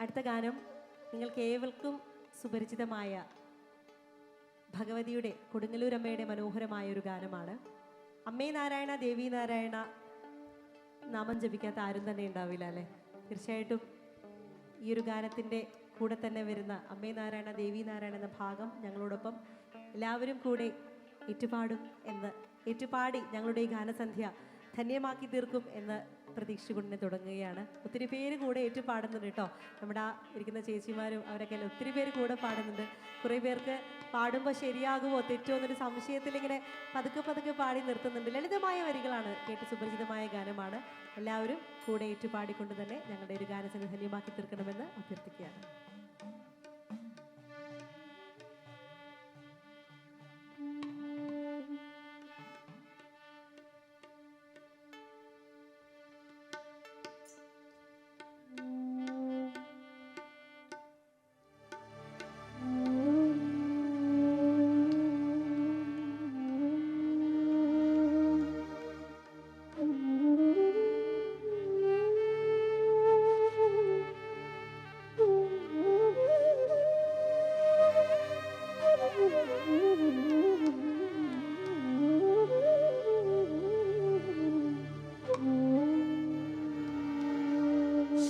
അടുത്ത ഗാനം നിങ്ങൾക്ക് ഏവർക്കും സുപരിചിതമായ ഭഗവതിയുടെ കൊടുങ്ങല്ലൂരമ്മയുടെ മനോഹരമായ ഒരു ഗാനമാണ്. അമ്മേ നാരായണ ദേവി നാരായണ നാമം ജപിക്കാത്ത ആരും തന്നെ ഉണ്ടാവില്ല അല്ലേ? തീർച്ചയായിട്ടും ഈ ഒരു ഗാനത്തിന്റെ കൂടെ തന്നെ വരുന്ന അമ്മേ നാരായണ ദേവി നാരായണ എന്ന ഭാഗം ഞങ്ങളോടൊപ്പം എല്ലാവരും കൂടെ ഏറ്റുപാടും എന്ന് ഏറ്റുപാടി ഞങ്ങളുടെ ഈ ഗാനസന്ധ്യ ധന്യമാക്കി തീർക്കും എന്ന് തന്നെ തുടങ്ങുകയാണ്. ഒത്തിരി പേര് കൂടെ ഏറ്റുപാടുന്നുണ്ട് കേട്ടോ. നമ്മുടെ ആ ഇരിക്കുന്ന ചേച്ചിമാരും അവരൊക്കെ ഒത്തിരി പേര് കൂടെ പാടുന്നുണ്ട്. കുറേ പേർക്ക് പാടുമ്പോൾ ശരിയാകുമോ തെറ്റോ എന്നൊരു സംശയത്തിൽ ഇങ്ങനെ പതുക്കെ പതുക്കെ പാടി നിർത്തുന്നുണ്ട്. ലളിതമായ വരികളാണ് കേട്ട് സുപരിചിതമായ ഗാനമാണ്. എല്ലാവരും കൂടെ ഏറ്റുപാടിക്കൊണ്ട് തന്നെ ഞങ്ങളുടെ ഒരു ഗാനസംഘ ധന്യമാക്കി തീർക്കണമെന്ന് അഭ്യർത്ഥിക്കുകയാണ്.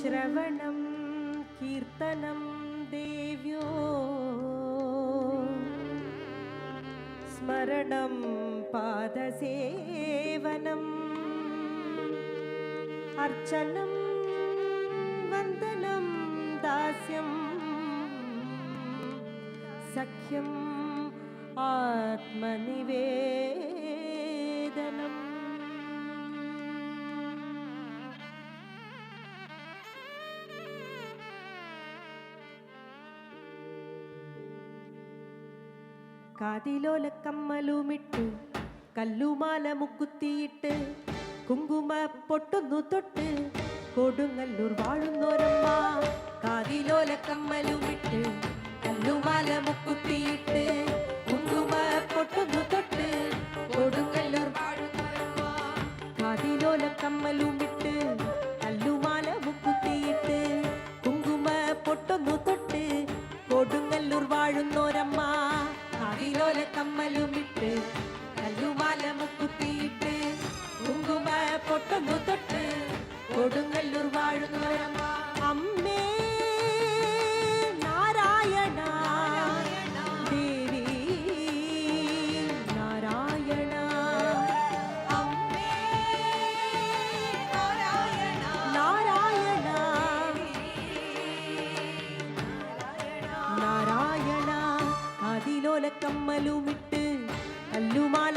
ശ്രവണം കീർത്തനം ദേവ്യോ. സ്മരണം പാദസേവനം അർച്ചനം വന്ദനം ദാസ്യം. സഖ്യം ആത്മനിവേദനം. കാതിലോലക്കമ്മലുമിട്ട് കല്ലുമാല മുക്കുത്തിയിട്ട് കുങ്കുമ പൊട്ടുന്നു തൊട്ട് കൊടുങ്ങല്ലൂർ വാഴുന്നോരമ്മ. കാതിലോല കാതിലോലക്കമ്മലുമിട്ട് കല്ലുമാല മുക്കുത്തിയിട്ട് കുങ്കുമ പൊട്ടുന്നു തൊട്ട് കൊടുങ്ങല്ലൂർ വാഴുന്നോരമ്മ. കാതിലോല കാതിലോലക്കമ്മലുമിട്ട് അതിലോല കമ്മലുമിട്ട് കല്ലുമാല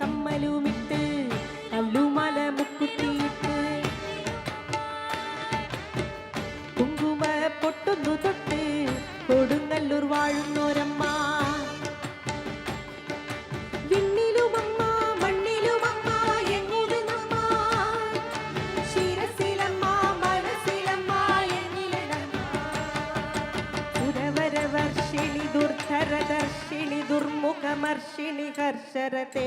കമ്മലുമിട്ട് കള്ളുമല മുക്കുത്തിയിട്ട് കുങ്കുമ പൊട്ടുന്നു തൊട്ട് കൊടുങ്ങല്ലൂർ വാഴുന്നോരമ്മ. ശരതർഷിണി ദുർമുഖമർഷിണി ഹർഷരത്തെ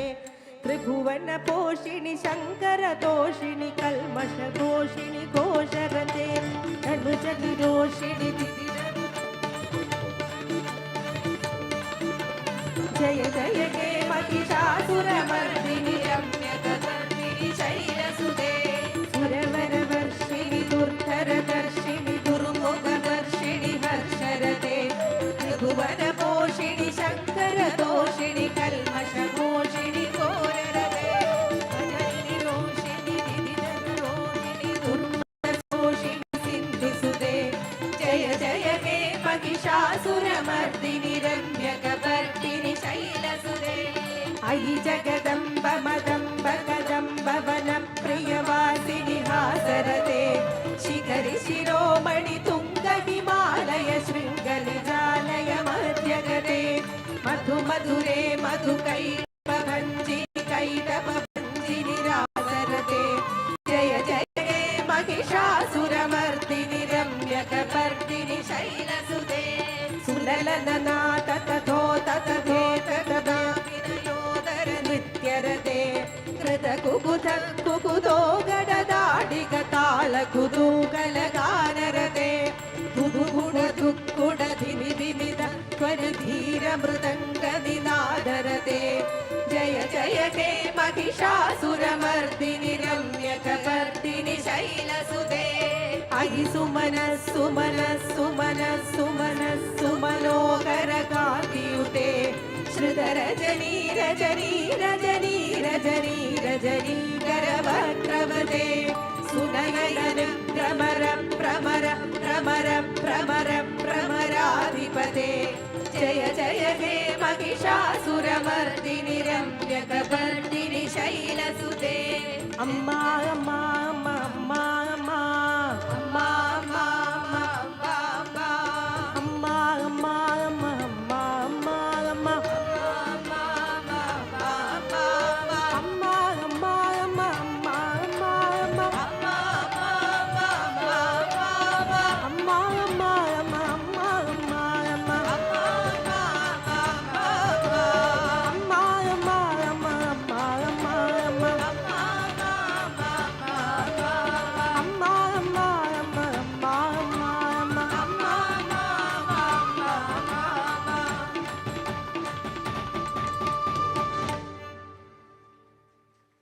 त्रिभुवन पोषिणी शंकर दोषिणी कलमश दोषिणी घोषरते दोषिणी जय जय जय जगदम्ब मदम्ब कदम्ब वनप्रियवासिनि हासरते। शिखरि शिरोमणि तुंग हिमालय शृङ्गलिजालय मध्यगते। मधु मधुरे मधुकै मृदङ्गदिनादरते जय जय हे महिषासुरमर्दिनि रम्यकपर्दिनि शैलसुते अयि सुमनः सुमनः सुमनः सुमनः सुमनोहरकान्तियुते श्रुतरजनी रजनी रजनी रजनी रजनीकरभद्रवते सुनयनं प्रमर प्रमर प्रमर प्रमर प्रमराधिपते जय जय हे महिषासुरमर्दिनि रम्यकपर्दिनि शैलसुते। अम्मा।